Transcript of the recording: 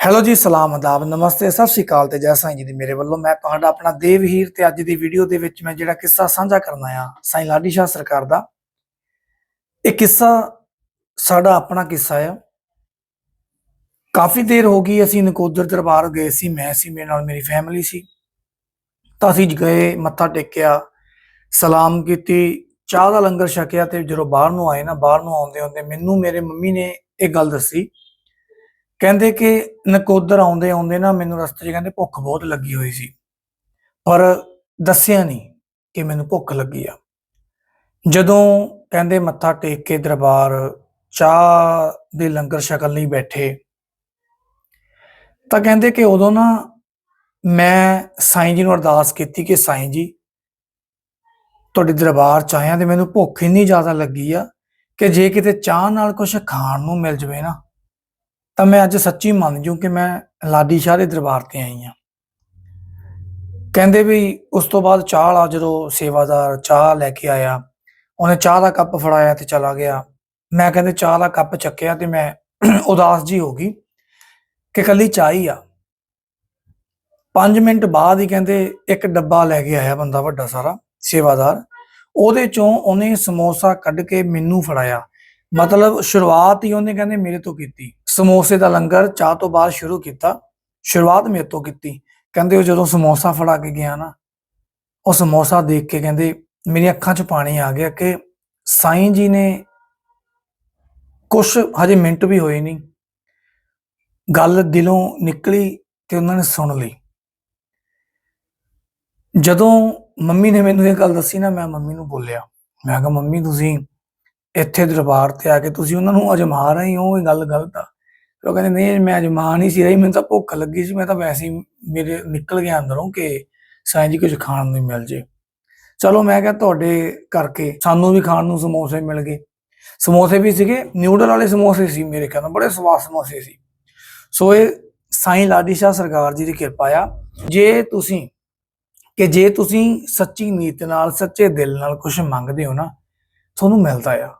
Hello ਜੀ, ਸਲਾਮ ਅਦਾਬ, ਨਮਸਤੇ, ਸਤਿ ਸ਼੍ਰੀ ਅਕਾਲ ਤੇ ਜੈ ਸਾਈਂ ਜੀ ਦੀ ਮੇਰੇ ਵੱਲੋਂ। ਮੈਂ ਤੁਹਾਡਾ ਆਪਣਾ ਦੇਵਹੀਰ ਤੇ ਅੱਜ ਦੀ ਵੀਡੀਓ ਦੇ ਵਿੱਚ ਮੈਂ ਜਿਹੜਾ ਕਿੱਸਾ ਸਾਂਝਾ ਕਰਨਾ ਆ ਸਾਈਂ ਲਾਡੀ ਸ਼ਾਹ ਸਰਕਾਰ ਦਾ। ਇਹ ਕਿੱਸਾ ਸਾਡਾ ਆਪਣਾ ਕਿੱਸਾ ਆ। ਕਾਫੀ ਦੇਰ ਹੋ ਗਈ, ਅਸੀਂ ਨਕੋਦਰ ਦਰਬਾਰ ਗਏ ਸੀ, ਮੈਂ ਸੀ, ਮੇਰੇ ਨਾਲ ਮੇਰੀ ਫੈਮਿਲੀ ਸੀ। ਤਾਂ ਅਸੀਂ ਗਏ, ਮੱਥਾ ਟੇਕਿਆ, ਸਲਾਮ ਕੀਤੀ, ਚਾਹ ਦਾ ਲੰਗਰ ਛਕਿਆ ਤੇ ਜਦੋਂ ਬਾਹਰ ਨੂੰ ਆਏ ਨਾ, ਬਾਹਰ ਨੂੰ ਆਉਂਦੇ ਆਉਂਦੇ ਮੈਨੂੰ, ਮੇਰੇ ਮੰਮੀ ਨੇ ਇਹ ਗੱਲ ਦੱਸੀ ਕਹਿੰਦੇ ਕਿ ਨਕੋਦਰ ਆਉਂਦੇ ਆਉਂਦੇ ਨਾ ਮੈਨੂੰ ਰਸਤੇ 'ਚ ਕਹਿੰਦੇ ਭੁੱਖ ਬਹੁਤ ਲੱਗੀ ਹੋਈ ਸੀ। ਪਰ ਦੱਸਿਆ ਨਹੀਂ ਕਿ ਮੈਨੂੰ ਭੁੱਖ ਲੱਗੀ ਆ। ਜਦੋਂ ਕਹਿੰਦੇ ਮੱਥਾ ਟੇਕ ਕੇ ਦਰਬਾਰ ਚਾਹ ਦੇ ਲੰਗਰ ਸ਼ਕਲ ਲਈ ਬੈਠੇ, ਤਾਂ ਕਹਿੰਦੇ ਕਿ ਉਦੋਂ ਨਾ ਮੈਂ ਸਾਈਂ ਜੀ ਨੂੰ ਅਰਦਾਸ ਕੀਤੀ ਕਿ ਸਾਈਂ ਜੀ, ਤੁਹਾਡੇ ਦਰਬਾਰ ਚ ਆਇਆ ਤੇ ਮੈਨੂੰ ਭੁੱਖ ਇੰਨੀ ਜ਼ਿਆਦਾ ਲੱਗੀ ਆ ਕਿ ਜੇ ਕਿਤੇ ਚਾਹ ਨਾਲ ਕੁਝ ਖਾਣ ਨੂੰ ਮਿਲ ਜਵੇ ਨਾ ਤਾਂ ਮੈਂ ਅੱਜ ਸੱਚੀ ਮੰਨ ਜੂ ਕਿ ਮੈਂ ਲਾਡੀ ਸ਼ਾਹ ਦੇ ਦਰਬਾਰ ਤੇ ਆਈ ਆ। ਕਹਿੰਦੇ ਵੀ ਉਸ ਤੋਂ ਬਾਅਦ ਚਾਹ ਵਾਲਾ ਜਦੋਂ ਸੇਵਾਦਾਰ ਚਾਹ ਲੈ ਕੇ ਆਇਆ, ਉਹਨੇ ਚਾਹ ਦਾ ਕੱਪ ਫੜਾਇਆ ਤੇ ਚਲਾ ਗਿਆ। ਮੈਂ ਕਹਿੰਦੇ ਚਾਹ ਦਾ ਕੱਪ ਚੱਕਿਆ ਤੇ ਮੈਂ ਉਦਾਸ ਜੀ ਹੋ ਗਈ ਕਿ ਕੱਲੀ ਚਾਹ ਹੀ ਆ। 5 ਮਿੰਟ ਬਾਅਦ ਹੀ ਕਹਿੰਦੇ ਇੱਕ ਡੱਬਾ ਲੈ ਕੇ ਆਇਆ ਬੰਦਾ ਵੱਡਾ ਸਾਰਾ, ਸੇਵਾਦਾਰ। ਉਹਦੇ ਚੋਂ ਉਹਨੇ ਸਮੋਸਾ ਕੱਢ ਕੇ ਮੈਨੂੰ ਫੜਾਇਆ। ਮਤਲਬ ਸ਼ੁਰੂਆਤ ਹੀ ਉਹਨੇ ਕਹਿੰਦੇ ਮੇਰੇ ਤੋਂ ਕੀਤੀ। ਸਮੋਸੇ ਦਾ ਲੰਗਰ ਚਾਹ ਤੋਂ ਬਾਅਦ ਸ਼ੁਰੂ ਕੀਤਾ, ਸ਼ੁਰੂਆਤ ਮੇਰੇ ਤੋਂ ਕੀਤੀ। ਕਹਿੰਦੇ ਉਹ ਜਦੋਂ ਸਮੋਸਾ ਫੜਾ ਕੇ ਗਿਆ ਨਾ, ਉਹ ਸਮੋਸਾ ਦੇਖ ਕੇ ਕਹਿੰਦੇ, ਮੇਰੀਆਂ ਅੱਖਾਂ 'ਚ ਪਾਣੀ ਆ ਗਿਆ ਕਿ ਸਾਈਂ ਜੀ ਨੇ ਕੁਛ ਹਜੇ ਮਿੰਟ ਵੀ ਹੋਏ ਨਹੀਂ। ਗੱਲ ਦਿਲੋਂ ਨਿਕਲੀ ਤੇ ਉਹਨਾਂ ਨੇ ਸੁਣ ਲਈ। ਜਦੋਂ ਮੰਮੀ ਨੇ ਮੈਨੂੰ ਇਹ ਗੱਲ ਦੱਸੀ ਨਾ, ਮੈਂ ਮੰਮੀ ਨੂੰ ਬੋਲਿਆ। ਮੈਂ ਕਿਹਾ, ਮੰਮੀ ਤੁਸੀਂ ਇੱਥੇ ਦਰਬਾਰ ਤੇ ਆ ਕੇ ਤੁਸੀਂ ਉਹਨਾਂ ਨੂੰ ਅਜਮਾ ਰਹੇ ਹੋ, ਇਹ ਗੱਲ ਗਲਤ ਆ। ਫਿਰ ਉਹ ਕਹਿੰਦੇ, ਨਹੀਂ, ਮੈਂ ਅਜਮਾ ਹੀ ਸੀ ਰਹੀ, ਮੈਨੂੰ ਤਾਂ ਭੁੱਖ ਲੱਗੀ ਸੀ, ਮੈਂ ਤਾਂ ਵੈਸੇ ਹੀ ਮੇਰੇ ਨਿਕਲ ਗਿਆ ਅੰਦਰੋਂ ਕਿ ਸਾਈਂ ਜੀ ਕੁਝ ਖਾਣ ਨੂੰ ਮਿਲ ਜੇ। ਚਲੋ, ਮੈਂ ਕਿਹਾ ਤੁਹਾਡੇ ਕਰਕੇ ਸਾਨੂੰ ਵੀ ਖਾਣ ਨੂੰ ਸਮੋਸੇ ਮਿਲ ਗਏ। ਸਮੋਸੇ ਵੀ ਸੀਗੇ ਨਿਊਡਲ ਵਾਲੇ ਸਮੋਸੇ ਸੀ ਮੇਰੇ ਖਿਆਲ ਬੜੇ ਸਵਾਦ ਸਮੋਸੇ ਸੀ। ਸੋ ਇਹ ਸਾਈਂ ਲਾਡੀ ਸ਼ਾਹ ਸਰਕਾਰ ਜੀ ਦੀ ਕਿਰਪਾ ਆ। ਜੇ ਤੁਸੀਂ, ਕਿ ਜੇ ਤੁਸੀਂ ਸੱਚੀ ਨੀਤ ਨਾਲ, ਸੱਚੇ ਦਿਲ ਨਾਲ ਕੁਝ ਮੰਗਦੇ ਹੋ ਨਾ, ਤੁਹਾਨੂੰ ਮਿਲਦਾ ਆ।